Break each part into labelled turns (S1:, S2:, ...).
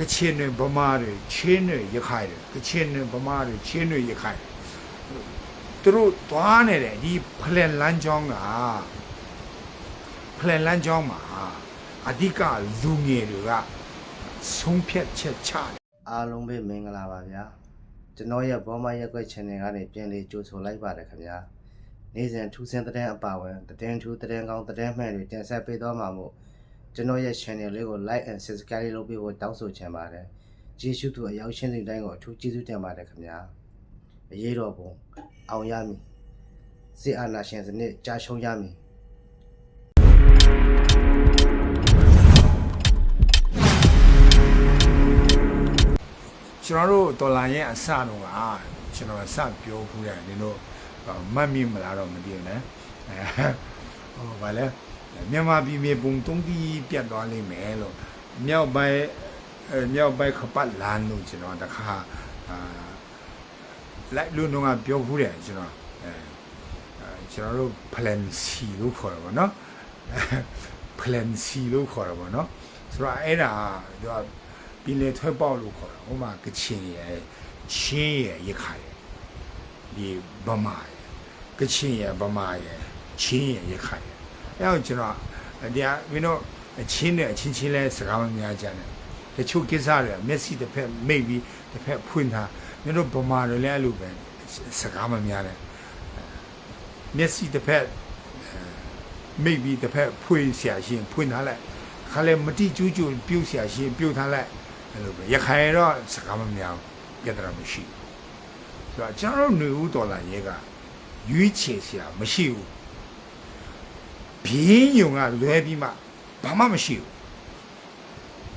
S1: ကချင်တွေဗမာတွေချင်းတွေရခိုင်တွေကချင်တွေဗမာတွေချင်းတွေရခိုင်တွေသူတို့သွားနေတယ်ဒီဖလန်လန်းချောင်းကဖလန်လန်းချောင်းမှာအဓိကလူငယ်တွေကဆုံးဖြတ်ချက်ချတယ်
S2: အားလုံးပဲမင်္ဂလာပါဗျာကျွန်တော်ရဲ့ဘောမရက်ွက် channel ကနေပြန်လေးကြိုဆိုလိုက်ပါတယ်ခင်ဗျာနေ့စဉ်ထူးဆန်းတဲ့အပါဝင်တဲ့ထူးတဲ့ကောင်းတဲ့မှန်တွေတင်ဆက်ပေးသွားမှာမို့ ကျွန်တော်ရဲ့ channel လေးကို like and subscribe လုပ်ပေးဖို့တောင်းဆိုချင်ပါတယ်ကျေးဇူးတူအရောက်ရှင်းတဲ့တိုင်းကိုအထူးကျေးဇူးတင်ပါတယ်ခင်ဗျာအရေးတော်ပုံအောင်ရမည်စစ်အာဏာရှင်စနစ်ကြာရှုံးရမည်
S1: ကျွန်တော်တို့ဒေါ်လာရဲ့အစတော့ကကျွန်တော်စပြောခုတယ်နင်တို့မတ်မိမလားတော့မသိဘူးနော်အဲဟိုဗာလဲ မြန်မာပြည်မြေပုံတုံးပြီးပြတ်သွားလိမ့်မယ်လို့မြောက်ပိုင်းအဲမြောက်ပိုင်းခပတ်လန်းလို့ကျွန်တော်တခါအာလိုက်လို့တော့ပြောခုတယ်ကျွန်တော်အဲကျွန်တော်တို့ plan C လို့ခေါ်တယ်ဗောနော် plan C လို့ခေါ်တယ်ဗောနော်ဆိုတော့အဲ့ဒါကပြည်လေထွက်ပေါက်လို့ခေါ်တာဟိုမှာကချင်ရယ်ချင်းရယ်ရခိုင်ရယ်ဒီဗမာရယ်ကချင်ရယ်ဗမာရယ်ချင်းရယ်ရခိုင် အဲအောင်ကျွန်တော်တရားမင်းတို့အချင်းနဲ့အချင်းချင်းလဲစကားမများကြနဲ့တချို့ကိစ္စတွေမျက်စိတစ်ဖက်မိတ်ပြီးတစ်ဖက်ဖွင့်တာမင်းတို့ဗမာတွေလည်းအဲ့လိုပဲစကားမများနဲ့မျက်စိတစ်ဖက်မိတ်ပြီးတစ်ဖက်ဖွင့်ဆရာရှင်ဖွင့်ထားလိုက်ခါလဲမတိကျူးကျူးပြုတ်ဆရာရှင်ပြုတ်ထားလိုက်အဲ့လိုပဲရခိုင်တော့စကားမများပြဿနာမရှိဘူးဆိုတော့ကျွန်တော်တို့ຫນွေဦးတော်လာရဲကရွေးချယ်ဆရာမရှိဘူး ဘင်းယုံကလွဲပြီးမှဘာမှမရှိဘူး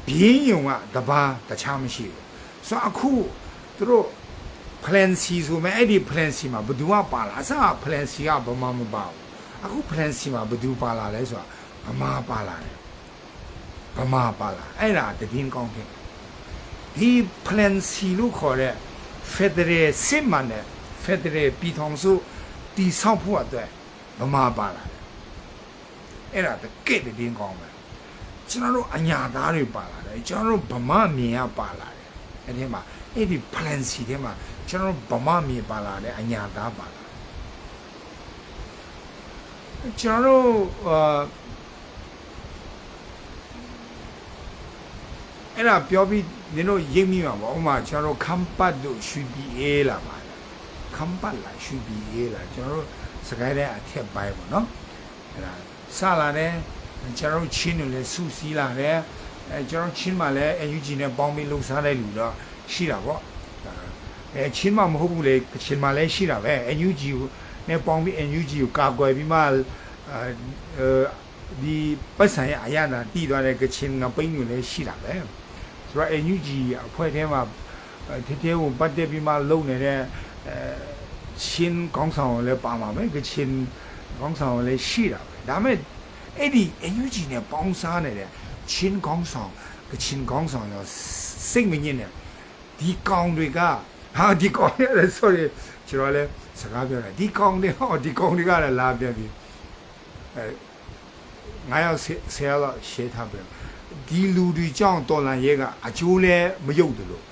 S1: ဘင်းယုံကတပါးတခြားမရှိဘူးဆိုတော့အခုသူတို့ plan C ဆိုမဲ့အဲ့ဒီ plan C မှာဘယ်သူကပါလာအစက plan C ကဘာမှမပါဘူးအခု plan C မှာဘယ်သူပါလာလဲဆိုတာဗမာပါလာတယ်ဗမာပါလာအဲ့ဒါတည်င်းကောင်းတယ်ဒီ plan C လို့ခေါ်တဲ့ Federal စစ်မှန်တဲ့ Federal ပြည်ထောင်စုတည်ဆောက်ဖို့အတွက်ဗမာပါလာတယ် အဲ့ဒါတကယ့်တည်င်းကောင်းပဲကျွန်တော်တို့အညာသားတွေပါလာတယ်ကျွန်တော်တို့ဗမာမြင်ကပါလာတယ်အဲ့ဒီမှာအဲ့ဒီ plan C ထဲမှာကျွန်တော်တို့ဗမာမြင်ပါလာတယ်အညာသားပါလာတယ်ကျွန်တော်တို့အာအဲ့ဒါပြောပြီးနင်တို့ရိပ်မိမှာပေါ့ဥပမာကျွန်တော်တို့ခမ်ပတ်တို့ရွှေပြည်အေးလာပါလားခမ်ပတ်လားရွှေပြည်အေးလားကျွန်တော်တို့စကိုင်းတဲ့အထက်ပိုင်းပေါ့နော်အဲ့ဒါ စလာတယ်ကျွန်တော်တို့ချင်းတွေလည်းစူစီးလာတယ်အဲကျွန်တော်ချင်းမှလည်း UNG နဲ့ပေါင်းပြီးလှုပ်ရှားတဲ့လူတော့ရှိတာပေါ့အဲချင်းမှမဟုတ်ဘူးလေချင်းမှလည်းရှိတာပဲ UNG ကိုနဲ့ပေါင်းပြီး UNG ကိုကာကွယ်ပြီးမှအဲဒီပတ်စံရအရသာတည်သွားတဲ့ကချင်ကပိန်းတွေလည်းရှိတာပဲဆိုတော့ NUG အဖွဲ့ထဲမှာထဲထဲကိုပတ်သက်ပြီးမှလုံနေတဲ့အဲချင်းကောင်းဆောင်လည်းပါမှာပဲကချင်းကောင်းဆောင်လည်းရှိတာပဲ ဒါပေမဲ့အဲ့ဒီ NUG နဲ့ပေါင်းစားနေတဲ့ချင်းကောင်းဆောင်ကချင်းကောင်းဆောင်ရောစိတ်မညစ်နဲ့ဒီကောင်တွေကဟာဒီကောင်တွေလည်း sorry ကျွန်တော်လည်းစကားပြောတယ်ဒီကောင်တွေဟောဒီကောင်တွေကလည်းလာပြန်ပြီအဲငါရောက်ဆယ်လောက်ရှေးထားပြန်ဒီလူတွေကြောင့်တော်လန်ရဲကအချိုးလဲမယုတ်တယ်လို့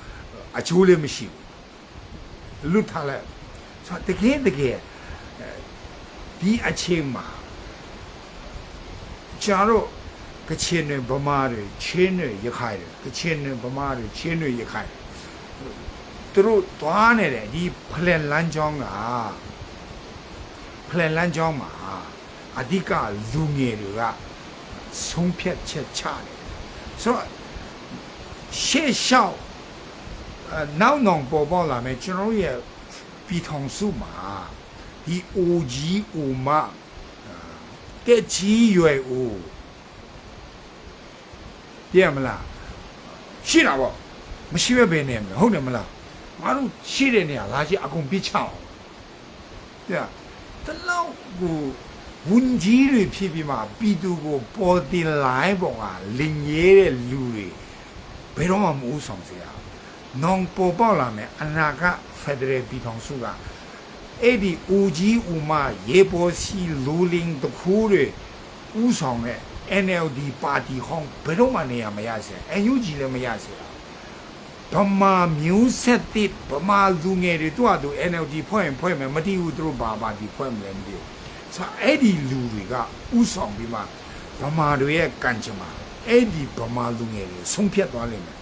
S1: အချိုးလဲမရှိဘူးလွတ်ထားလိုက်ဆိုတော့တကယ်တကယ်အဲဒီအချိန်မှာ ကျွန်တော်တို့ကချင်တွေဗမာတွေချင်းတွေရခိုင်တွေကချင်တွေဗမာတွေချင်းတွေရခိုင်တွေသူတို့သွားနေတယ်ဒီဖလန်လန်းချောင်းကဖလန်လန်းချောင်းမှာအဓိကလူငယ်တွေကဆုံးဖြတ်ချက်ချတယ်ဆိုတော့ရှေ့လျှောက်အဲနောက်နောက်ပေါ်ပေါ်လာမယ်ကျွန်တော်တို့ရဲ့ပြည်ထောင်စုမှာဒီ OG အိုမ တဲ့ကြီးရွယ်ဦးပြည့်မလားရှိတာပေါ့မရှိပဲဘယ်နေမလဲဟုတ်တယ်မလားငါတို့ရှိတဲ့နေရာလာရှိအကုန်ပြစ်ချအောင်ပြတလောက်ကိုဝန်ကြီးတွေဖြစ်ပြီးမှပြည်သူကိုပေါ်တင်လိုင်းပုံကလင်ရဲတဲ့လူတွေဘယ်တော့မှမဦးဆောင်စေရဘူး။နောင်ပေါ်ပေါက်လာမယ်အနာဂတ်ဖက်ဒရယ်ပြည်ထောင်စုက အဲ့ဒီဦးကြီးဦးမရေပေါ်စီလူလင်းတခုတွေဦးဆောင်တဲ့ NLD ပါတီဟောင်းဘယ်တော့မှနေရာမရစေ။ NUG လည်းမရစေ။ဗမာမျိုးဆက်သစ်ဗမာလူငယ်တွေသူ့အတူ NLD ဖွဲ့ရင်ဖွဲ့မယ်မတိဘူးသူတို့ဘာပါဒီဖွဲ့မလဲမသိဘူးဆိုတော့အဲ့ဒီလူတွေကဥဆောင်ပြီးမှဗမာတွေရဲ့ကံကြမ္မာအဲ့ဒီဗမာလူငယ်တွေဆုံးဖြတ်သွားလိမ့်မယ်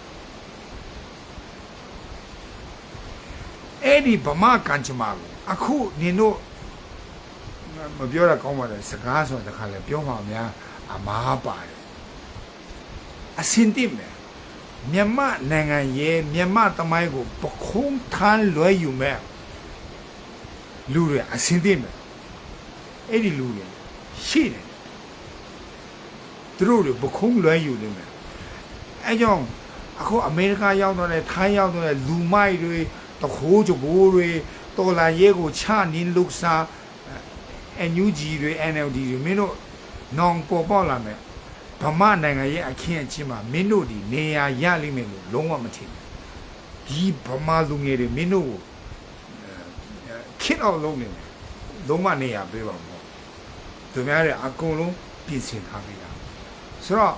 S1: အဲ့ဒီဗမာကံကြမ္မာကို အခုနင်တို့မပြောရကောင်းပါလေစကားဆိုတဲ့ခါလဲပြောမှများအမားပါတယ်အစင်တိမယ်မြန်မာနိုင်ငံရဲ့မြန်မာတမိုင်းကိုပခုံးထမ်းလွဲယူမဲ့လူတွေအစင်းသိမယ်အဲ့ဒီလူတွေရှိတယ်သူတို့တွေပခုံးလွဲယူနေမယ်အဲကြောင့်အခုအမေရိကရောက်တော့လေထိုင်းရောက်တော့လေလူမိုက်တွေတခိုးကြဘိုးတွေ တော်လာရဲကိုချနင်းလုစာအန်ယူဂျီတွေ NLD တွေမင်းတို့နောင်ပေါ်ပေါက်လာမယ်ဗမာနိုင်ငံရဲ့အခင်းအကျင်းမှာမင်းတို့ဒီနေရာရလိမ့်မယ်လို့လုံးဝမထင်ဘူးဒီဗမာလူငယ်တွေမင်းတို့ကိုအဲခစ်အောင်လုပ်နေတယ်လုံးဝနေရာပေးပါမလို့သူများတွေအကုန်လုံးပြင်ဆင်ထားပြီလားဆိုတော့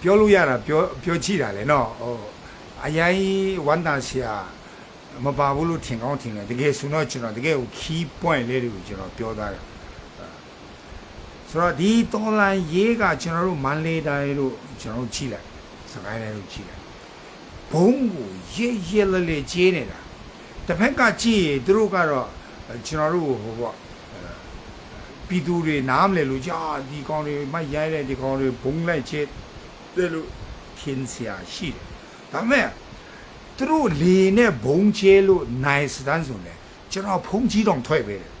S1: ပြောလို့ရတာပြောပြောကြည့်တာလေနော်ဟိုအရင်ဝန်တာဆရာ မပါဘူးလို့ထင်ကောင်းထင်တယ်တကယ်ဆိုတော့ကျွန်တော်တကယ်ကို key point လေးတွေကိုကျွန်တော်ပြောသားတယ်ဆိုတော့ဒီတော်လန်ရေးကကျွန်တော်တို့မန်လေးတိုင်းတို့ကျွန်တော်တို့ကြည့်လိုက်စကိုင်းတိုင်းတို့ကြည့်လိုက်ဘုံကိုရဲရဲလေးလေးကျင်းနေတာတစ်ဖက်ကကြည့်ရင်သူတို့ကတော့ကျွန်တော်တို့ဟိုပေါ့ပြည်သူတွေနားမလည်လို့ကြာဒီကောင်တွေမရိုင်းတဲ့ဒီကောင်တွေဘုံလိုက်ချစ်တယ်လို့ထင်စရာရှိတယ်ဒါပေမဲ့ သူတို့လေနဲ့ဘုံချဲလို့နိုင်စတန်းဆိုလဲကျွန်တော်ဖုံးကြီးတောင်ထွက်ပေးတယ်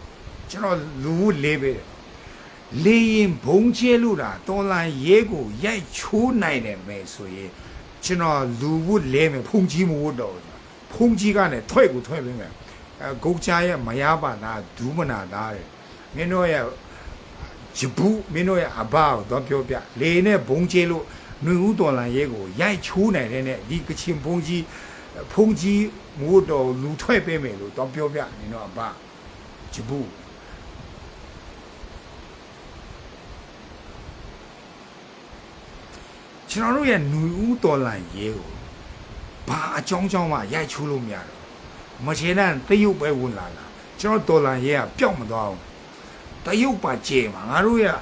S1: ကျွန်တော်လူမှုလေးပေးတယ်လေရင်ဘုံကျဲလို့တာတော်လန်ရဲကိုရိုက်ချိုးနိုင်တယ်ပဲဆိုရင်ကျွန်တော်လူဝတ်လဲမယ်ဖုန်ကြီးမဝတ်တော့ဘူးဖုန်ကြီးကလည်းထွက်ကိုထွက်ပေးမယ်အဲဂုတ်ချာရဲ့မရပါနာဒူးမနာသားတယ်မင်းတို့ရဲ့ဂျဘူးမင်းတို့ရဲ့အဘကိုတော့ပြောပြလေနဲ့ဘုံကျဲလို့ຫນွေဦးတော်လန်ရဲကိုရိုက်ချိုးနိုင်တဲ့နဲ့ဒီကချင်ဘုံကြီး ဖုန်ကြီးမဝတ်တော့လူထွက်ပေးမယ်လို့တော့ပြောပြမင်းတို့အဘဂျဘူးကျွန်တော်တို့ရဲ့ຫນွေဦးတော်လန်ရဲကိုဘာအကြောင်းကြောင့်မှရိုက်ချိုးလို့မရတော့မချေနန်တရုတ်ပဲဝင်လာတာကျွန်တော်တော်လန်ရဲကပျောက်မသွားဘူးတရုတ်ပါကျဲမှာငါတို့ရဲ့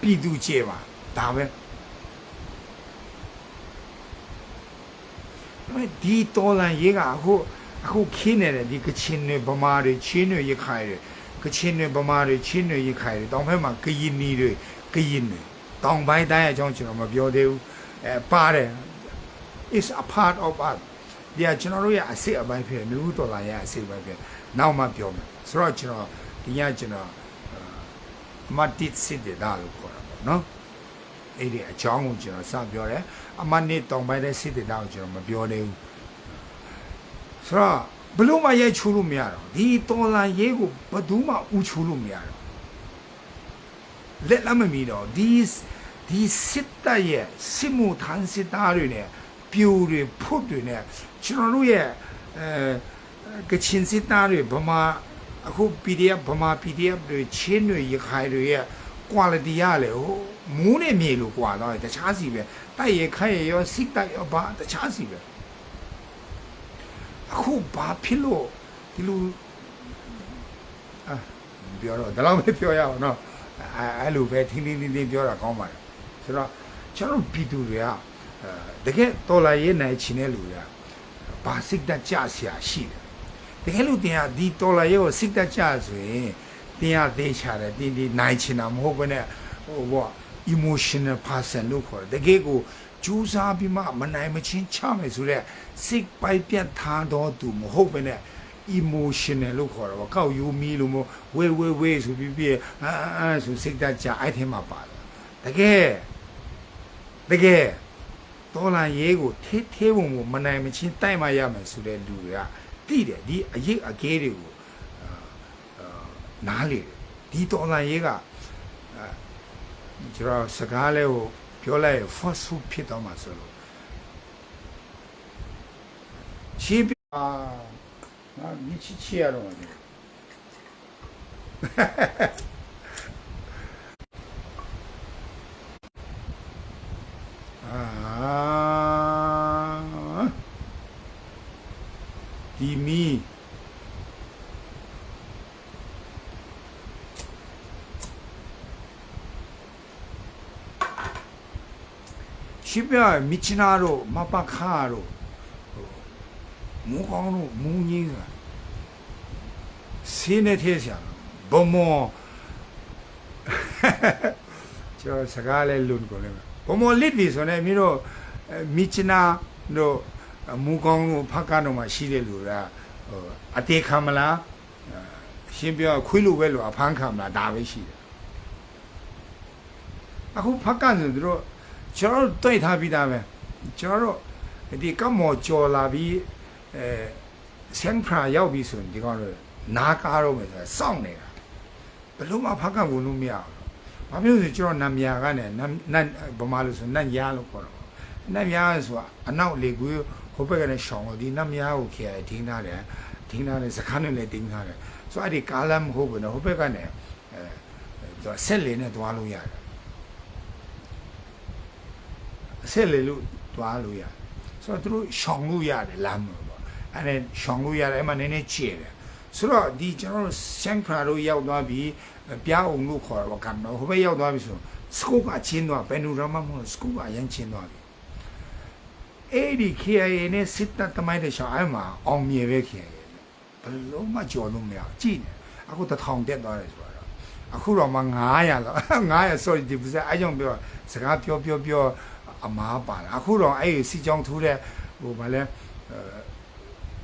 S1: ပြည်သူကျဲမှာဒါပဲဒါပေ မဲ့ဒီတော်လန်ရဲကအခုအခုခင်းနေတယ်ဒီကချင်တွေဗမာတွေချင်းတွေရခိုင်တွေကချင်တွေဗမာတွေချင်းတွေရခိုင်တွေတောင်ဘက်မှာကရင်နီတွေကရင်တွေတောင်ပိုင်းတိုင်းအကြောင်းကျွန်တော်မပြောသေးဘူးအဲပါတယ် is a part of us ဒီကကျွန်တော်တို့ရဲ့အစစ်အပိုင်းဖြစ်တယ်မြို့ဒေါ်လာရဲ့အစစ်အပိုင်းဖြစ်နောက်မှပြောမယ်ဆိုတော့ကျွန်တော်ဒီညကျွန်တော်မတ်တစ်စစ်တဲ့ဒါလို့ခေါ်တာပေါ့နော် အဲ့ဒီအကြောင်းကိုကျွန်တော်စပြောတယ်အမနစ်တောင်ပိုင်းတဲ့စစ်တဲ့ဒါကိုကျွန်တော်မပြောသေးဘူးဆိုတော့ဘလို့မှရိုက်ချူလို့မရတော့ဒီတော်လာရေးကိုဘယ်သူမှဥချူလို့မရတော့လက်လမမီတော့ဒီဒီစစ်တပ်ရဲ့စစ်မှုထမ်းစစ်သားတွေနဲ့ပြူတွေဖုတ်တွေနဲ့ကျွန်တော်တို့ရဲ့အဲကချင်စစ်သားတွေဗမာအခု PDF ဗမာ PDF တွေချင်းတွေရခိုင်တွေရဲ့ quality ရလေဟို မူးနဲ့မြေလို့ကွာတော့တခြားစီပဲတိုက်ရခိုင်ရရောစစ်တိုက်ရောဘာတခြားစီပဲအခုဘာဖြစ်လို့ဒီလိုအာပြောတော့ဒါတော့ပဲပြောရအောင်နော်အဲအဲ့လိုပဲထင်းထင်းထင်းထင်းပြောတာကောင်းပါတယ်ဆိုတော့ကျွန်တော်ပြည်သူတွေကအဲတကယ်တော်လာရေးနိုင်ချင်တဲ့လူတွေကဘာစိတ်တက်ကြဆရာရှိတယ်တကယ်လို့တင်ကဒီတော်လာရေးကိုစိတ်တက်ကြဆိုရင်တင်ကသေးချတယ်တင်ဒီနိုင်ချင်တာမဟုတ်ဘဲနဲ့ဟိုဘော emotional person လို့ခေါ်တယ်တကယ်ကိုကြိုးစားပြီးမှမနိုင်မချင်းချမယ်ဆိုတော့စိတ်ပိုက်ပြတ်ထားတော့သူမဟုတ်ဘဲနဲ့ emotional လို့ခေါ်တော့ကောက်ယူမီလို့မဝေဝေဝေဆိုပြီးပြီးအာအာဆိုစိတ်တကြအဲ့ထဲမှာပါတယ်တကယ်တကယ်တော်လာရေးကိုထေးသေးပုံကိုမနိုင်မချင်းတိုက်မှရမယ်ဆိုတဲ့လူတွေကတိတယ်ဒီအရေးအကဲတွေကိုအာအာနားလေတယ်ဒီတော်လာရေးကအာ ကျွန်တော်စကားလေးကိုပြောလိုက် fast food ဖြစ်တော့မှာဆိုလို့ချီးပြာငါမြစ်ချီချီရတော့မှာအာဒီမီ ရှိပြမြစ်ချနာတို့မပခါတို့ဟိုမူကောင်းတို့မူကြီးဆိုတာစင်းနေသေးစရာဘုံမောကျော်စကားလဲလွန်ကုန်လဲဘုံမောလစ်ပြီဆိုရင်မင်းတို့အဲမြစ်ချနာတို့မူကောင်းတို့ဖက်ကတော့မှရှိတဲ့လူကဟိုအတေခံမလားအဲရှင်းပြောခွေးလိုပဲလို့အဖမ်းခံမလားဒါပဲရှိတယ်အခုဖက်ကဆိုသူတို့ ကျွန်တော်တို့တွေ့ထားပြီးသားပဲကျွန်တော်တို့ဒီကမော်ကြော်လာပြီးအဲဆန်ဖရာရောက်ပြီဆိုရင်ဒီကောင်တို့နားကားတော့မယ်ဆိုတော့စောင့်နေတာဘယ်လို့မှဖက်ကဝင်လို့မရဘူးဘာဖြစ်လို့လဲဆိုကျွန်တော်နမ်ယာကနေနမ်နတ်ဗမာလို့ဆိုနတ်ယာလို့ခေါ်တော့နတ်ယာဆိုတာအနောက်လေကူဟိုဘက်ကလည်းရှောင်းလို့ဒီနတ်ယာကိုခေထင်းထားတယ်ထင်းထားတယ်စခန်းနဲ့လည်းတင်းထားတယ်ဆိုတော့အဲ့ဒီကားလမ်းမဟုတ်ဘူးနော်ဟိုဘက်ကနေအဲသူဆက်လေနဲ့သွားလို့ရတယ် အဆက်လေလို့တွားလို့ရတယ်ဆိုတော့သူတို့ရှောင်လို့ရတယ်လမ်းမှာပေါ့အဲ့ဒါရှောင်လို့ရတယ်အဲ့မှာနည်းနည်းကျဲတယ်ဆိုတော့ဒီကျွန်တော်တို့ဆန်ခရာတို့ရောက်သွားပြီးပြားအောင်လို့ခေါ်တော့ကတော့ဟိုဘက်ရောက်သွားပြီဆိုစကုပ်ကချင်းသွားဘယ်နူရမမဟုတ်စကုပ်ကအရင်ချင်းသွားပြီအဲ့ဒီ KIA နဲ့စစ်တပ်တမိုင်းတဲ့ရှောင်းအဲ့မှာအောင်မြေပဲ KIA ဘယ်လုံးမှကြော်လို့မရကြည့်နေအခုတထောင်တက်သွားတယ်ဆိုတော့အခုတော့မှ900လောက်900 sorry ဒီပစအဲ့ကြောင့်ပြောစကားပြောပြောပြော အမားပါလာအခုတော့အဲ့ဒီစီကြောင်းထိုးတဲ့ဟိုဗာလဲအဲ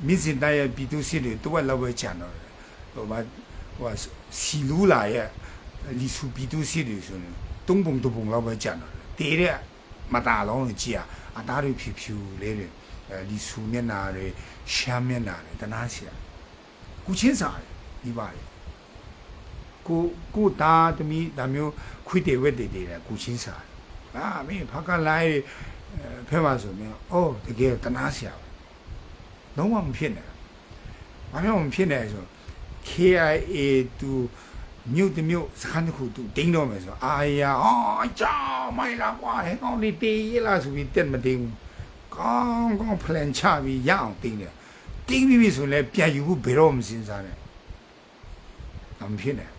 S1: မြစ်စင်တိုင်းရဲ့ပြည်သူစစ်တွေတဝက်လောက်ပဲခြံတော့တယ်ဟိုဗာဟိုစီလူလာရဲ့လီဆူပြည်သူစစ်တွေဆိုရင်တုံးပုံတုံးပုံလောက်ပဲခြံတော့တယ်တေးတဲ့မတာလုံးကိုကြည့်ရအသားတွေဖြူဖြူလေးတွေအဲလီဆူမျက်နာတွေရှမ်းမျက်နာတွေတနာစီရကုချင်းစားတယ်ဒီပါတယ်ကိုကိုသားသမီးဒါမျိုးခွေးတွေဝက်တွေတွေတယ်ကုချင်းစားတယ် အာမင်းဖကလိုက်ဖဲမှာဆိုမြင်အိုးတကယ်တနာစရာလုံးဝမဖြစ်နဲ့ဘာမှမဖြစ်နဲ့ဆို KIA တူမြို့တမြို့စခန်းတစ်ခုတူတင်းတော့မယ်ဆိုအာရအော်ကြောင်မိုင်လာကွာဟဲ့ကောင်းဒီတေးရလားဆိုပြီးတက်မတင်းဘူးကောင်းကောင်း plan ချပြီးရအောင်တင်းတယ်တင်းပြီးပြီဆိုလဲပြန်ယူဖို့ဘယ်တော့မစင်စားနဲ့မဖြစ်နဲ့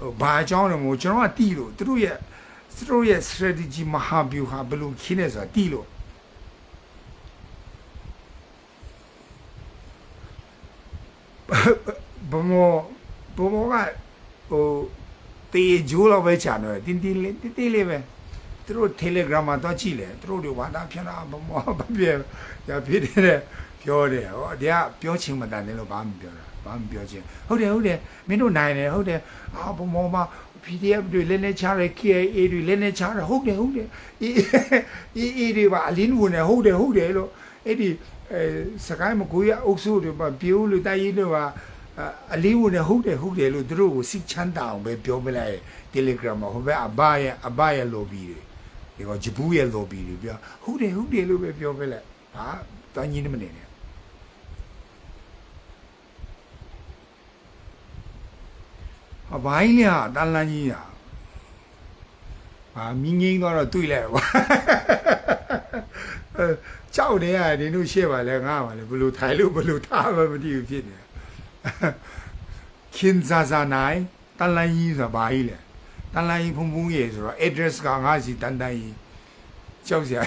S1: ဟိုဘာအကြောင်းလဲမို့ကျွန်တော်ကတီးလို့သူတို့ရဲ့သူတို့ရဲ့ strategy မဟာဗျူဟာဘယ်လိုခင်းလဲဆိုတာတီးလို့ဘမောဘမောကဟိုတေးဂျိုးလောက်ပဲခြံတော့တင်းတင်းလေးတင်းတင်းလေးပဲသူတို့ Telegram မှာတော့ကြည့်လေသူတို့တွေဝါတာဖြန်းတာဘမောဘာပြေရဖြစ်တယ်ပြောတယ်ဟောတရားပြောချင်မတန်တယ်လို့ဘာမှမပြောတာ ဘာမှမပြောချင်ဟုတ်တယ်ဟုတ်တယ်မင်းတို့နိုင်တယ်ဟုတ်တယ်အာဘမောမှာ PDF တွေလည်းလည်းချားတယ် KIA တွေလည်းလည်းချားတယ်ဟုတ်တယ်ဟုတ်တယ်အေးအေးအေးတွေပါအလင်းဝင်တယ်ဟုတ်တယ်ဟုတ်တယ်လို့အဲ့ဒီအဲစကိုင်းမကိုရအုပ်စုတွေပါပြိုးလို့တိုက်ရင်တွေပါအလင်းဝင်တယ်ဟုတ်တယ်ဟုတ်တယ်လို့သူတို့ကိုစိတ်ချမ်းသာအောင်ပဲပြောပြလိုက် Telegram မှာဟိုဘက်အဘရဲ့အဘရဲ့ lobby တွေဒီကဂျပူးရဲ့ lobby တွေပြောဟုတ်တယ်ဟုတ်တယ်လို့ပဲပြောပြလိုက်ဟာတန်းကြီးနေမနေနဲ့ အဘိုင်းညာတန်လန်းကြီးညာအာမြင်းငိမ့်တော့တော့တွေ့လိုက်ပါအဲကြောက်နေရတယ်တို့ရှေ့ပါလဲငါပါလဲဘလို့ထိုင်လို့ဘလို့ထားမှမသိဘူးဖြစ်နေခင်ဇာဇာနိုင်တန်လန်းကြီးဆိုတာဘာကြီးလဲတန်လန်းကြီးဖုံဖုံရေဆိုတော့ address ကငါစီတန်တန်ကြီးကြောက်စရာ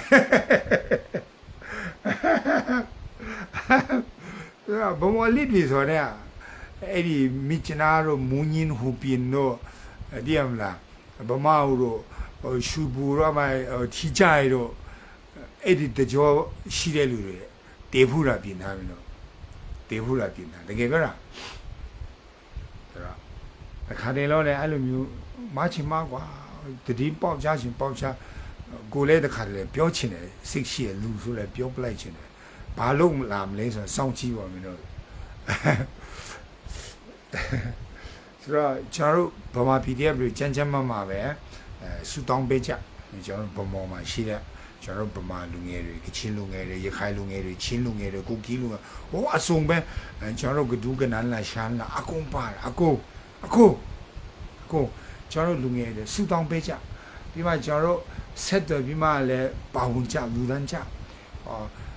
S1: ဒါဘုံမလစ်ပြီဆိုတော့ အဲ့ဒီမိချနာတို့မူညင်းဟူပင်တို့အဲ့ဒီအမလားဗမာတို့ဟိုရှူဘူရောမိုင်ထီကြရတို့အဲ့ဒီတကြောရှိတဲ့လူတွေတေဖူတာပြင်ထားပြီနော်တေဖူတာပြင်ထားတကယ်ပြောတာအဲ့တော့တခါတည်းတော့လည်းအဲ့လိုမျိုးမချင်မကွာတတိပေါက်ချရှင်ပေါက်ချကိုလည်းတခါတည်းပြောချင်တယ်စိတ်ရှိရလူဆိုလည်းပြောပလိုက်ချင်တယ်ဘာလို့မလာမလဲဆိုတော့စောင့်ကြည့်ပါမင်းတို့ ဆိုတော့ကျွန်တော်တို့ဗမာ PDF တွေကြမ်းကြမ်းမမပဲအဲဆူတောင်းပေးကြကျွန်တော်တို့ဗမာမှာရှိတဲ့ကျွန်တော်တို့ဗမာလူငယ်တွေကချင်းလူငယ်တွေရခိုင်လူငယ်တွေချင်းလူငယ်တွေကိုကီးလူငယ်ဟိုအစုံပဲအဲကျွန်တော်တို့ကဒူးကနန်းလာရှာလာအကုန်ပါအကုန်အကုန်အကုန်ကျွန်တော်တို့လူငယ်တွေဆူတောင်းပေးကြပြီးမှကျွန်တော်တို့ဆက်တယ်ပြီးမှလည်းပါဝင်ကြလူတန်းကြဟောရော့ဒါကျွန်တော်ကြီးစားစေတောင်းဖူးပါဝင်ချင်းနဲ့ကြီးစားအ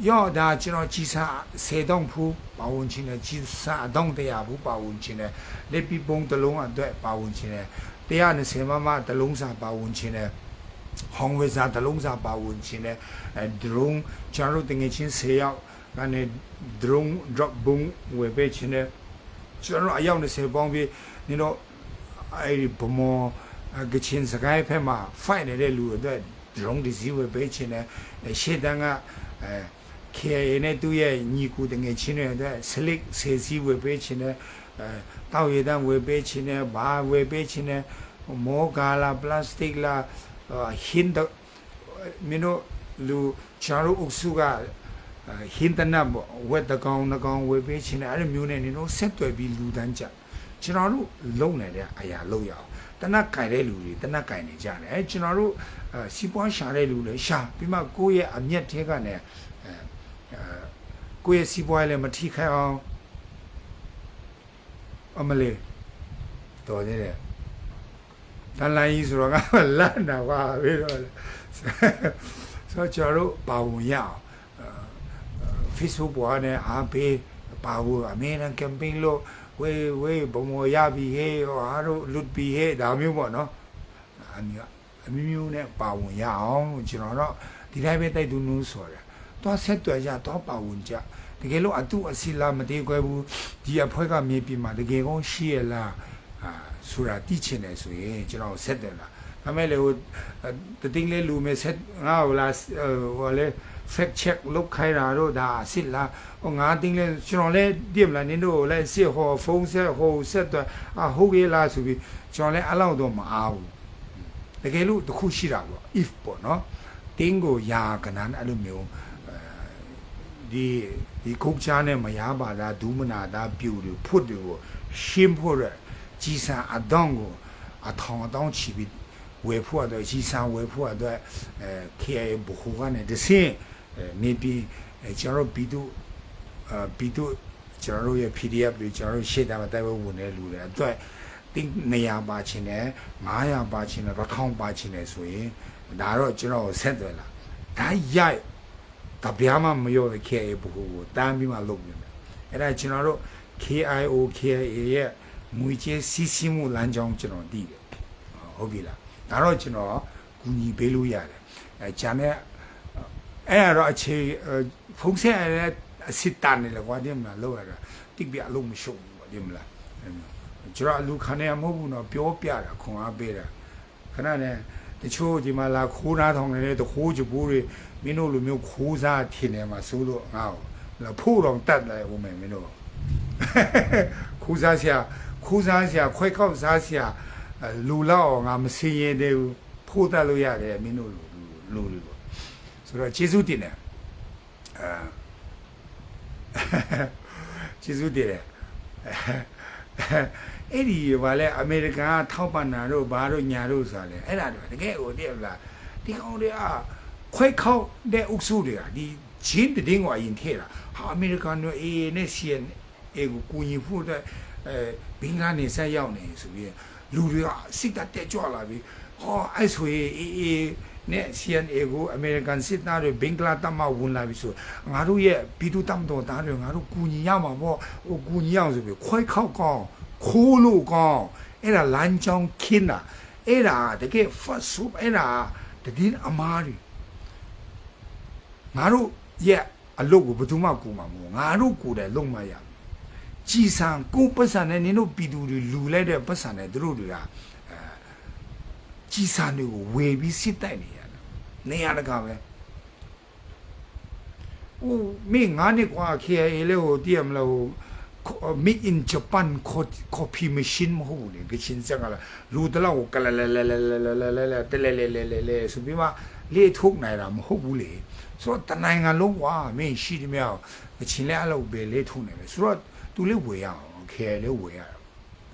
S1: 要的这种机场山东铺保温起来，机山东的呀铺保温起来，那比崩的龙啊对保温起来，第二呢山妈妈的龙山保温起来。红卫山的龙山保温起来，哎，drone 加入的眼睛谁要？俺那 drone drop boom 外边起来，加入阿要的谁帮比？你说，哎，不么？ကချင်စကိုင်းဖက်မှာ fight နေတဲ့လူတွေ အတွက် drone ဒီစီဝယ်ပေးချင်းနဲ့ရှေ့တန်းကအဲ KIA နဲ့သူ့ရဲ့ညီကူတငယ်ချင်းတွေအတွက် slick ဆေစီဝယ်ပေးချင်းနဲ့အဲတောက်ရည်တန်းဝယ်ပေးချင်းနဲ့ဘာဝယ်ပေးချင်းနဲ့မောကာလာပလတ်စတစ်လာဟင်းဒမင်းတို့လူချာရုအုပ်စုကဟင်းတနတ်ဝက်တကောင်တကောင်ဝယ်ပေးချင်းနဲ့အဲ့လိုမျိုးနဲ့နင်တို့ဆက်သွယ်ပြီးလူတန်းကြကျွန်တော်တို့လုံနေတဲ့အရာလုံရအောင် တနတ်ကင်တဲ့လူတွေတနတ်ကင်နေကြတယ်အဲကျွန်တော်တို့စီးပွားရှာတဲ့လူတွေရှာပြီးမှကိုယ့်ရဲ့အမျက်ထဲကနေအဲအဲကိုယ့်ရဲ့စီးပွားလည်းမထိခိုက်အောင်အမလေးတော်သေးတယ်တန်လိုင်းကြီးဆိုတော့ကလန့်တာပါပဲတော့လေဆိုတော့ကျွန်တော်တို့ပါဝင်ရအောင် Facebook ပေါ်နဲ့အားပေးပါဖို့အမေရန်ကမ်ပိန်းလို့ ဝေးဝေးဘုံမရပြီဟေးဟောအားတို့လွတ်ပြီဟေးဒါမျိုးပေါ့နော်အမျိုးအမျိုးမျိုးနဲ့ပါဝင်ရအောင်လို့ကျွန်တော်တော့ဒီတိုင်းပဲတိုက်တူနူးဆိုတယ်တော့ဆက်တွေ့ကြတော့ပါဝင်ကြတကယ်လို့အတူအစီလာမတည်ခွဲဘူးဒီအဖွဲကမြေပြင်မှာတကယ်ကောင်းရှိရလားအာဆိုတာတိချင်တယ်ဆိုရင်ကျွန်တော်ဆက်တယ်လားဒါမဲ့လေဟိုတတင်းလေးလူမဲ့ဆက်ငါ့ဟိုလားဟိုလေ fact check လုပ်ခိုင်းတာတော့ဒါအစ်စ်လားဟိုငါတင်းလဲကျွန်တော်လဲပြစ်မလားနင်တို့လဲစစ်ဟောဖုန်းဆက်ဟိုဆက်တော့အဟုတ်ရဲ့လားဆိုပြီးကျွန်တော်လဲအလောက်တော့မအားဘူးတကယ်လို့တခုရှိတာပေါ့ if ပေါ့နော်တင်းကိုယာကနန်အဲ့လိုမျိုးဒီဒီခုတ်ချားနဲ့မရပါလားဒူးမနာတာပြူတယ်ဖွတ်တယ်ကိုရှင်းဖို့ရကြီးစံအတောင်းကိုအထောင်အတောင်းချီပြီးဝယ်ဖို့အတွက်ကြီးစံဝယ်ဖို့အတွက်အဲ KIA ဘခုကနေတဆင့် နေပြီးကျွန်တော်ပြည်သူအာပြည်သူကျွန်တော်ရဲ့ PDF တွေကျွန်တော်ရှေ့တာမှာတိုက်ပွဲဝင်နေလူတွေအတွက်တင်း200ပါချင်းနဲ့900ပါချင်းနဲ့1000ပါချင်းနဲ့ဆိုရင်ဒါတော့ကျွန်တော်ဆက်သွယ်လာဒါရိုက်တပြားမှမရော KIA ဘခုကိုတန်းပြီးမှလုပ်နေတယ်အဲ့ဒါကျွန်တော်တို့ KIO KIA ရဲ့ငွေကြေးစီးဆင်းမှုလမ်းကြောင်းကျွန်တော်သိတယ်ဟုတ်ပြီလားဒါတော့ကျွန်တော်ကူညီပေးလို့ရတယ်အဲဂျာနဲ့ အဲ့တော့အခြေဖုန်းဆက်ရတဲ့အစစ်တန်နေလေကွာဒီမလားလောက်ရတာတိပြအလုံးမရှုံဘူးကွာဒီမလားကျွန်တော်အလူခံရမဟုတ်ဘူးနော်ပြောပြတာခွန်အားပေးတာခဏနဲ့တချို့ဒီမှာလာခိုးနာထောင်နေတဲ့တခိုးကြပိုးတွေမင်းတို့လိုမျိုးခိုးစားထင်နေမှာစိုးလို့ငါ့ကိုလာဖို့တော့တတ်တယ်ဦးမယ်မင်းတို့ခိုးစားဆရာခိုးစားဆရာခွဲခောက်စားဆရာလူလောက်ငါမစင်ရတဲ့ဘူးဖို့တတ်လို့ရတယ်မင်းတို့လူလူလူပေါ့ ဆိုတော့ကျေးဇူးတင်တယ်အာကျေးဇူးတင်တယ်အဲ့ဒီဘာလဲအမေရိကန်ကထောက်ပံ့တာတို့ဘာတို့ညာတို့ဆိုတာလေအဲ့ဒါတွေတကယ်ကိုတည်းလားဒီကောင်တွေကခွဲခောက်တဲ့အုပ်စုတွေကဒီဂျင်းတည်ငွာရင်ထဲတာဟာအမေရိကန်တို့အေးနဲ့စီယန်အေကိုကူညီဖို့အတွက်အဲဘင်္ဂလားနေဆက်ရောက်နေဆိုပြီးလူတွေကစိတ်တက်ကြွလာပြီးဟောအဲ့ဆိုရင်အေးအေး နဲ့ CNA ကို American စစ်သားတွေဘင်္ဂလားတပ်မဝင်လာပြီဆိုငါတို့ရဲ့ပြည်သူတပ်မတော်သားတွေငါတို့ကူညီရမှာပေါ့ဟိုကူညီအောင်ဆိုပြီးခွဲခောက်ကောင်းခိုးလို့ကောင်းအဲ့ဒါလမ်းကြောင်းခင်းတာအဲ့ဒါတကယ် first soup အဲ့ဒါတည်င်းအမားတွေငါတို့ရဲ့အလုပ်ကိုဘယ်သူမှကူမှာမဟုတ်ငါတို့ကူတယ်လုံမရကြည်စံကိုပတ်စံနဲ့နင်တို့ပြည်သူတွေလူလိုက်တဲ့ပတ်စံနဲ့တို့တွေကအဲကြည်စံတွေကိုဝယ်ပြီးစစ်တိုက်နေရတယ် နေရတကာပဲဟိုမင်းငါနဲ့ကွာ KIA လေဟိုတည်မလို့ made in Japan coffee machine မဟုတ်ဘူးလေကချင်းစကလာလူတလောက်ကလလလလလလလလတလဲလဲလဲလဲလဲဆိုပြီးမှလေထုတ်နိုင်တာမဟုတ်ဘူးလေဆိုတော့တနိုင်ငံလုံးကွာမင်းရှိတယ်မြောက်ကချင်းလဲအလုပ်ပဲလေထုတ်နိုင်ပဲဆိုတော့သူလေးဝေရအောင်ခဲလေးဝေရ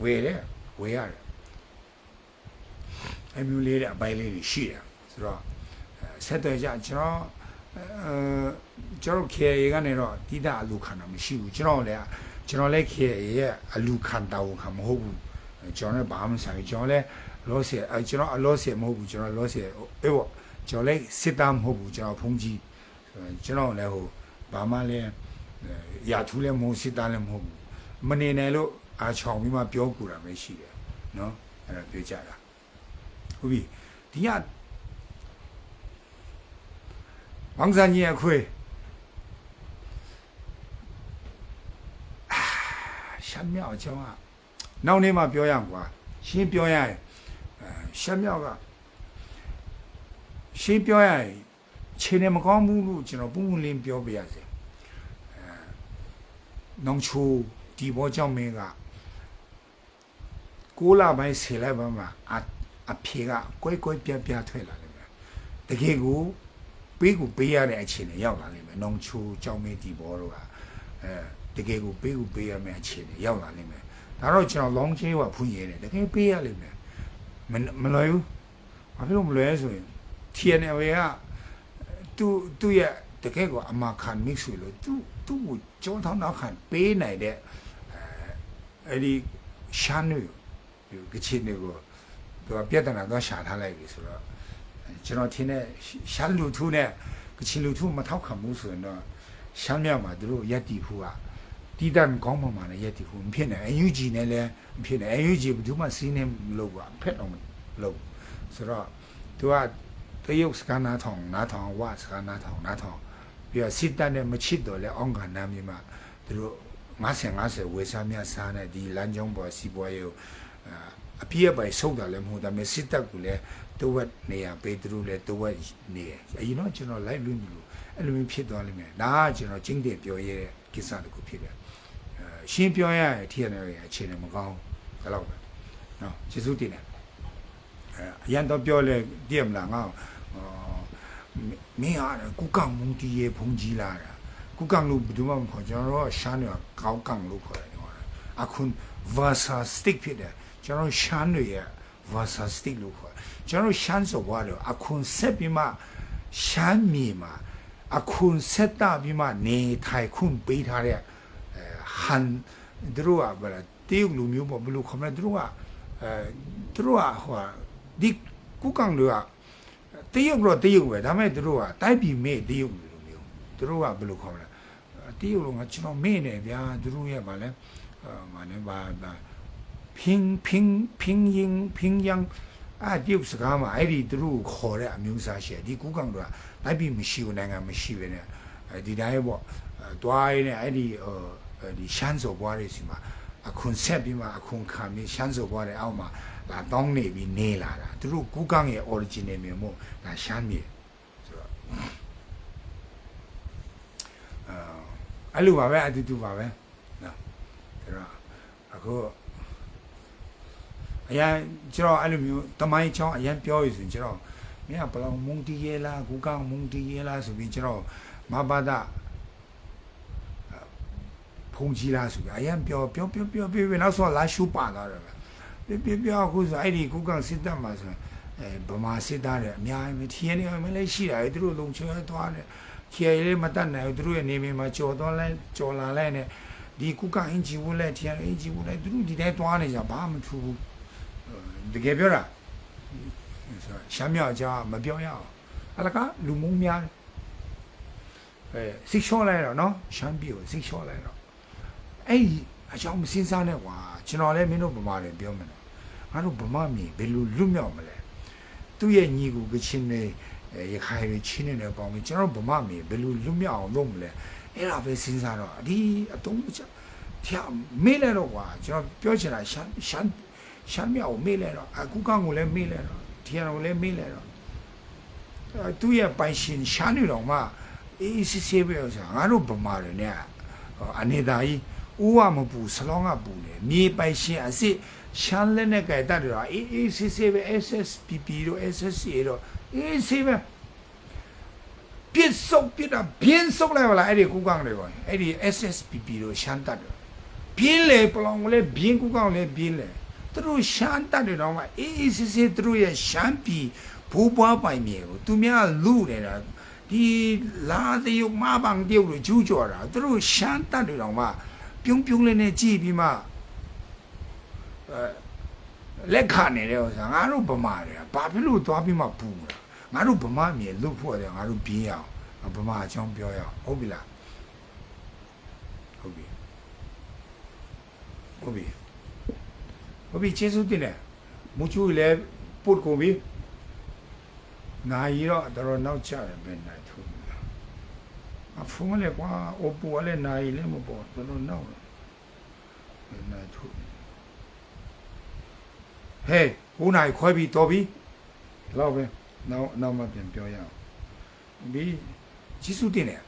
S1: ဝေတယ်ဝေရတယ်အမျိုးလေးတဲ့အပိုင်းလေးတွေရှိတယ်ဆိုတော့ ဆက်သွယ်ကြကျွန်တော်အဲကျွန်တော်ခဲရေကနေတော့တိတာအလူခံတာမရှိဘူးကျွန်တော်လည်းကျွန်တော်လည်းခေရဲ့အလူခံတာဝန်ခံမဟုတ်ဘူးကျွန်တော်လည်းဘာမှမဆိုင်ကျွန်တော်လည်းလောဆယ်ကျွန်တော်အလောဆယ်မဟုတ်ဘူးကျွန်တော်လောဆယ်အေးပေါ့ကျွန်တော်လည်းစစ်သားမဟုတ်ဘူးကျွန်တော်ဖုန်ကြီးကျွန်တော်လည်းဟိုဘာမှလည်းရာထူးလည်းမဟုတ်စစ်သားလည်းမဟုတ်ဘူးမနေနိုင်လို့အားချောင်ပြီးမှပြောကူတာပဲရှိတယ်နော်အဲ့ဒါပြောကြတာဟုတ်ပြီဒီက 王三爷亏。ရှမ်းမြောက်အကြောင်းကနောက်နေ့မှပြောရမှာကွာရှင်းပြောရရင်အဲရှမ်းမြောက်ကရှင်းပြောရရင်ခြေနေမကောင်းဘူးလို့ကျွန်တော်ပုံပုံလင်းပြောပြရစေအဲနောင်ချိုဒီဘောကြောင့်မင်းကကိုးလာပိုင်းဆယ်လိုက်ပါမှာအအဖေကကွဲကွဲပြားပြားထွက်လာတယ်ဗျတကယ်ကို ပေးကိုပေးရတဲ့အခြေအနေရောက်လာလိမ့်မယ်နောင်ချိုကြောင့်မင်းဒီဘောတို့ကအဲတကယ်ကိုပေးကိုပေးရမယ့်အခြေအနေရောက်လာလိမ့်မယ်ဒါတော့ကျွန်တော် long chain ကဖွင့်ရတယ်တကယ်ပေးရလိမ့်မယ်မမလွယ်ဘူးဘာဖြစ်လို့မလွယ်လဲဆိုရင် TNL ကသူသူရဲ့တကယ်ကိုအမခံ mix လို့သူသူ့ကိုကြောထောင်းတော့ခံပေးနိုင်တဲ့အဲအဲ့ဒီရှာနွေဒီကချင်တွေကိုသူကပြဿနာတော့ရှာထားလိုက်ပြီဆိုတော့ ကျွန်တော်ထင်တဲ့ရှာလူထုနဲ့ကချင်လူထုမထောက်ခံဘူးဆိုရင်တော့ရှမ်းမြောက်မှာသူတို့ရက်တီဖူကတီးတန့်ကောင်းမှမှလည်းရက်တီဖူမဖြစ်နိုင် UNG နဲ့လည်းမဖြစ်နိုင် UNG ဘယ်သူမှစီးနေမလို့ကဖက်တော့မလို့ဆိုတော့သူကတရုတ်စကန်နာထောင်နာထောင်ဝစကန်နာထောင်နာထောင်ပြီးတော့စစ်တပ်နဲ့မချစ်တော့လဲအောင်ကန်နာမြေမှာသူတို့90 90ဝေစားမြစားတဲ့ဒီလမ်းကြောင်းပေါ်စီပွားရေးကို အာအပြည့်အပိုင်ဆုတ်တာလည်းမဟုတ်ဒါပေမဲ့စစ်တပ်ကလည်းတဝက်နေရပေးသူတို့လည်းတဝက်နေရအရင်တော့ကျွန်တော်လိုက်လွင့်ပြီလို့အဲ့လိုမျိုးဖြစ်သွားလိမ့်မယ်ဒါကကျွန်တော်ကျင်းတယ်ပြောရတဲ့ကိစ္စတစ်ခုဖြစ်တယ်အဲရှင်းပြောရရင်ထီရနေရအခြေအနေမကောင်းဒါတော့ပဲနော်ကျေးဇူးတင်တယ်အဲအရန်တော့ပြောလဲတည်မလားငါအော်မင်းဟာကုကောင်မုန်တီရဲ့ဖုန်ကြီးလာတာကုကောင်လို့ဘယ်သူမှမခေါ်ကျွန်တော်တို့ရှားနေကောက်ကောင်လို့ခေါ်တယ်ဟောအခု versa stick ဖြစ်တယ် ကျွန်တော်ရှားနေရဲ့ versa stick လို့ခေါ်ကျွန်တော်ရှမ်းဆိုဘာလို့အခုဆက်ပြီးမှရှမ်းမြေမှာအခုဆက်တာပြီးမှနေထိုင်ခွင့်ပေးထားတဲ့အဲဟန်သူတို့ကဘာလဲတေးလူမျိုးပေါ့ဘယ်လိုခေါ်မလဲသူတို့ကအဲသူတို့ကဟိုဒီကုကောင်တွေကတရုတ်တော့တရုတ်ပဲဒါပေမဲ့သူတို့ကတိုက်ပြည်မဲ့တရုတ်လူမျိုးသူတို့ကဘယ်လိုခေါ်မလဲတရုတ်လုံးကကျွန်တော်မေ့နေဗျာသူတို့ရဲ့ဗာလဲအာမနဲ့ဗာဖ င်းဖင်းဖင်းရင်ဖင်းယန်အတရုတ်စကားမှာအဲ့ဒီသူတို့ခေါ်တဲ့အမျိုးအစားရှိတယ်ဒီကုကောင်တွေကတိုက်ပြည်မရှိဘူးနိုင်ငံမရှိပဲနဲ့ဒီတိုင်းပေါ့တွားရင်းနဲ့အဲ့ဒီဟိုဒီရှမ်းစော်ဘွားတွေစီမှာအခုဆက်ပြီးမှအခုခံပြီးရှမ်းစော်ဘွားတွေအောက်မှာလာတောင်းနေပြီးနေလာတာသူတို့ကုကောင်ရဲ့ original မျိုးမို့ဒါရှမ်းမြေဆိုတော့အဲအဲ့လိုပါပဲအတူတူပါပဲနော်ဒါတော့အခု အရင်ကျွန်တော်အဲ့လိုမျိုးတမိုင်းချောင်းအရင်ပြောရဆိုရင်ကျွန်တော်မင်းကဘလောင်မုန်တီရဲလားကုကောင်မုန်တီရဲလားဆိုပြီးကျွန်တော်မဘာသာဖုန်ကြီးလားဆိုပြီးအရင်ပြောပြောပြောပြောပြောပြီးနောက်ဆုံးလာရှုပါသွားတယ်ပဲပြပြပြအခုဆိုအဲ့ဒီကုကစစ်တပ်မှာဆိုအဲဗမာစစ်သားတွေအများကြီးထီရနေမလည်းရှိတာလေသူတို့လုံချွဲသွားတယ်ခရီးလေးမတတ်နိုင်ဘူးသူတို့ရဲ့နေမမှာကြော်သွားလိုက်ကြော်လာလိုက်နဲ့ဒီကုကအင်ဂျီဘူးလဲထီရအင်ဂျီဘူးလဲသူတို့ဒီတိုင်းသွားနေကြဘာမှမထူဘူး တကယ်ပြောတာဆိုရှမ်းမြောက်ကြားမပြောရအောင်အလကလူမုံများအဲစိတ်လျှော့လိုက်တော့နော်ရှမ်းပြည်ကိုစိတ်လျှော့လိုက်တော့အဲ့ဒီအကြောင်းမစင်းစားနဲ့ကွာကျွန်တော်လည်းမင်းတို့ဗမာတွေပြောမယ်နော်ငါတို့ဗမာမြေဘယ်လိုလွတ်မြောက်မလဲသူ့ရဲ့ညီကိုကချင်းနေရခိုင်တွေချင်းနေတယ်ပေါင်းပြီးကျွန်တော်ဗမာမြေဘယ်လိုလွတ်မြောက်အောင်လုပ်မလဲအဲ့ဒါပဲစဉ်းစားတော့ဒီအတုံးချဖျားမေးလဲတော့ကွာကျွန်တော်ပြောချင်တာရှမ်းရှမ်း ရှမ်းမြောက်ကိုမေးလဲတော့အခုကောင်ကိုလည်းမေးလဲတော့ဒီဟာကိုလည်းမေးလဲတော့သူ့ရဲ့ပိုင်ရှင်ရှမ်းနေတော့မှအေးစစ်စစ်ပဲဆိုငါတို့ဗမာတွေ ਨੇ အနေသာကြီးဦးဝမပူဆလောင်းကပူတယ်မြေပိုင်ရှင်အစ်စ်ရှမ်းလက်နဲ့ကြိုက်တတ်တယ်တော့အေးအေးစစ်စစ်ပဲ SSPP တို့ SSA တို့အေးစစ်ပဲပြစ်စုံပြစ်တာပြင်းစုံလိုက်ပါလားအဲ့ဒီကူကောင်တွေပေါ့အဲ့ဒီ SSPP တို့ရှမ်းတတ်တယ်ပြင်းလေပလောင်ကလေးပြင်းကူကောင်လေးပြင်းလေ သူတို့ရှမ်းတတ်တယ်တော့မှအေးအေးစစ်စစ်သူတို့ရဲ့ရှမ်းပြည်ဘိုးဘွားပိုင်မြေကိုသူများလူနေတာဒီလာတရုတ်မပန်းတရုတ်တို့ကျူးကျော်တာသူတို့ရှမ်းတတ်တယ်တော့မှပြုံးပြုံးလေးနဲ့ကြည့်ပြီးမှအဲလက်ခနေတယ်ဥစ္စာငါတို့ဗမာတွေကဘာဖြစ်လို့သွားပြီးမှပူတာငါတို့ဗမာမြေလွတ်ဖို့တယ်ငါတို့ပြင်းရအောင်ငဗမာအကြောင်းပြောရအောင်ဟုတ်ပြီလားဟုတ်ပြီဟုတ်ပြီ ဟုတ်ပြီကျေးဇူးတင်တယ်မူချူလည်းပုတ်ကုန်ပြီနာရီတော့တော်တော်နောက်ကျတယ်ပဲနိုင်ထူအဖုံးလေကွာအိုပူလည်းနာရီလည်းမပေါ်တော်တော်နောက်တယ်ပဲနိုင်ထူဟေးကိုနိုင်ခွဲပြီးတော်ပြီလောက်ပဲနောက်နောက်မှပြန်ပြောရအောင်ဒီကျေးဇူးတင်တယ်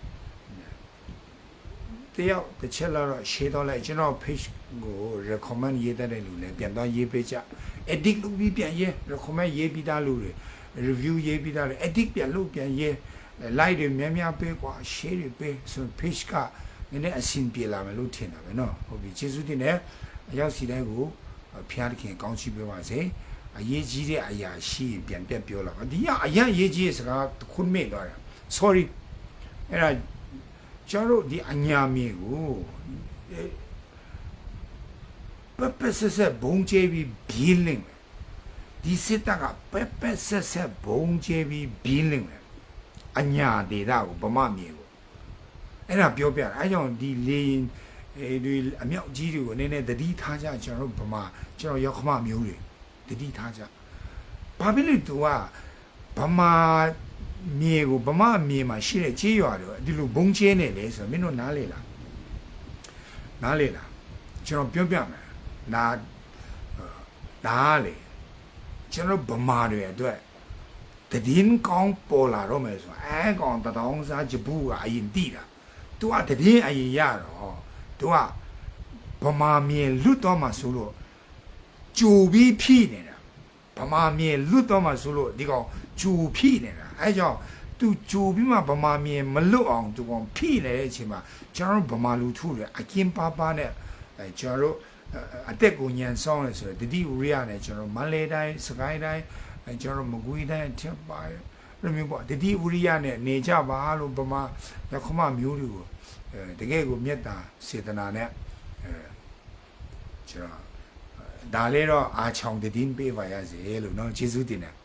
S1: တယောက်တစ်ချက်လာတော့ share တော့လိုက်ကျွန်တော် page ကို recommend ရေးတတ်တဲ့လူလည်းပြန်သွားရေးပေးကြ edit လုပ်ပြီးပြန်ရေး recommend ရေးပြီးသားလူတွေ review ရေးပြီးသားတွေ edit ပြန်လုပ်ပြန်ရေး like တွေများများပေးကွာ share တွေပေးဆို page ကနည်းနည်းအဆင်ပြေလာမယ်လို့ထင်တာပဲเนาะဟုတ်ပြီကျေးဇူးတင်တယ်အရောက်စီတိုင်းကိုဖျားသခင်ကောင်းချီးပေးပါစေအရေးကြီးတဲ့အရာရှိရင်ပြန်ပြတ်ပြောလာပါဒီကအရင်အရေးကြီးတဲ့စကားတစ်ခုမေ့သွားတယ် sorry အဲ့ဒါ ကျွန်တော်တို့ဒီအညာမြေကို ပပဆက်ဆက်ဘုံကျဲပြီးဘီးလင်းမယ်ဒီစစ်တပ်ကပပဆက်ဆက်ဘုံကျဲပြီးဘီးလင်းမယ်အညာဒေတာကိုဗမာမြေကိုအဲ့ဒါပြောပြတာအဲကြောင့်ဒီလေရင်အဲဒီအမြောက်ကြီးတွေကိုနည်းနည်းတတိထားကြကျွန်တော်တို့ဗမာကျွန်တော်ရောက်ခမမျိုးတွေတတိထားကြဘာဖြစ်လို့ तू ကဗမာမြေကိုဗမာမြေမှာရှိတဲ့ကြေးရွာတွေဒီလိုဘုံကျဲနေလေဆိုတော့မင်းတို့နားလေလားနားလေလားကျွန်တော်ပြောပြမယ် နာဒါလေကျွန်တော်ဗမာတွေအတွက်တည်င်းကောင်းပေါ်လာတော့မယ်ဆိုတော့အဲကောင်တတောင်းစားဂျပူကအရင်တိတာ तू ကတည်င်းအရင်ရတော့ तू ကဗမာမြေလွတ်တော့မှဆိုလို့ကြိုပြီးဖြိနေတာဗမာမြေလွတ်တော့မှဆိုလို့ဒီကောင်ဂျူဖိနေတာအဲကြောင့်သူဂျူပြီးမှဗမာမြေမလွတ်အောင်သူကောင်ဖိနေတဲ့အချိန်မှာကျွန်တော်တို့ဗမာလူထုတွေအကင်းပါပါနဲ့အဲကျွန်တော်တို့ အတက်ကိုညံဆောင်လဲဆိုတော့တတိဝရိယနဲ့ကျွန်တော်မန္တလေးတိုင်းစကိုင်းတိုင်းအဲကျွန်တော်တို့မကွေးတိုင်းထပ်ပါလိုမျိုးပေါ့တတိဝရိယနဲ့နေကြပါလို့ဗမာရခမမျိုးတွေကိုအဲတကယ်ကိုမေတ္တာစေတနာနဲ့အဲကျွန်တော် ဒါလေးတော့အာချောင်တည်င်းပေးပါရစေလို့เนาะကျေးဇူးတင်တယ်